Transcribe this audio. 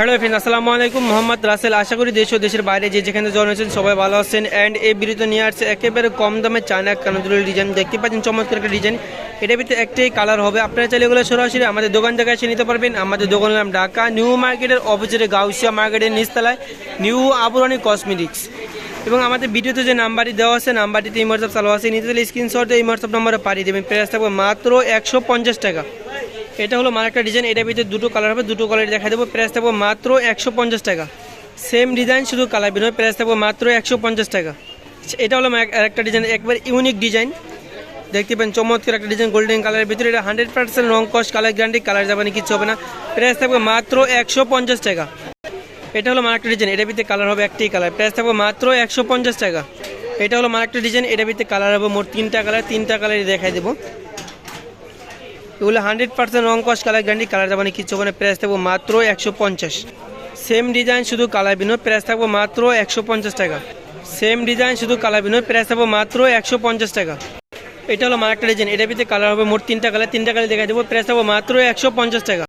Hello friend, আসসালামু আলাইকুম। মোহাম্মদ রাসেল, আশা করি দেশ ও দেশের বাইরে যে যেখানে জয়েন সবাই ভালো আছেন। অ্যান্ড এই বিরুদ্ধে নিয়ে আসছে একেবারে কম দামে চায়না কানদুলের ডিজাইন দেখতে পাচ্ছেন চমৎকার একটা ডিজাইন এটার ভিতরে একটাই কালার হবে। আপনারা চাইলে এগুলো সরাসরি আমাদের দোকান জায়গায় এসে নিতে পারবেন। আমাদের দোকানের নাম ঢাকা। নিউ মার্কেটের অপোজিটে গাউসিয়া মার্কেটের নিচতলায় নিউ আবুরানি কসমেটিক্স এবং আমাদের ভিডিওতে যে নাম্বারটি দেওয়া আছে, নাম্বারটিতে এই হোয়াটসঅ্যাপ চালু আছে। নিতে চাইলে স্ক্রিনশট এই হোয়াটসঅ্যাপ নম্বরে পাঠিয়ে দেবেন। প্রাইস থাকবে মাত্র একশো পঞ্চাশ টাকা। এটা হলো আমার একটা ডিজাইন এটার ভিতরে দুটো কালার হবে, দুটো কালার দেখা দেবো প্রাইস থাকব মাত্র একশো পঞ্চাশ টাকা। সেম ডিজাইন শুধু কালার বিনয় প্রাইস থাকব মাত্র একশো পঞ্চাশ টাকা। এটা হলো আমার এক- আরেকটা ডিজাইন একবার ইউনিক ডিজাইন দেখতে পাবেন চমৎকার একটা ডিজাইন গোল্ডেন কালারের ভিতরে। এটা হান্ড্রেড পার্সেন্ট রং কস্ট কালার গ্যারান্টি কালার যাবে না কিছু হবে না। প্রাইস থাকবে মাত্র একশো পঞ্চাশ টাকা। এটা হলো আমার একটা ডিজাইন এটার ভিতরে কালার হবে একটাই কালার প্রাইস থাকবে মাত্র একশো পঞ্চাশ টাকা। এটা হলো আমার একটা ডিজাইন এটার ভিতরে কালার হবে মোট তিনটা কালার তিনটা কালারই দেখাই দেবো। এগুলো হান্ড্রেড পার্সেন্ট রং কস কালার গ্যারান্টি কালার যাবে কিচ্ছু কিছু হবে না প্রাইস থাকব মাত্র একশো পঞ্চাশ। সেম ডিজাইন শুধু কালার বিনো প্রাইস থাকব মাত্র একশো পঞ্চাশ টাকা। সেম ডিজাইন শুধু কালার বিনো প্রাইস থাকব মাত্র একশো পঞ্চাশ টাকা। এটা হলো আমার একটা ডিজাইন এটার ভিতরে কালার হবে মোট তিনটা কালার তিনটা কালার দেখা দেবো প্রাইস থাকব মাত্র একশো পঞ্চাশ টাকা।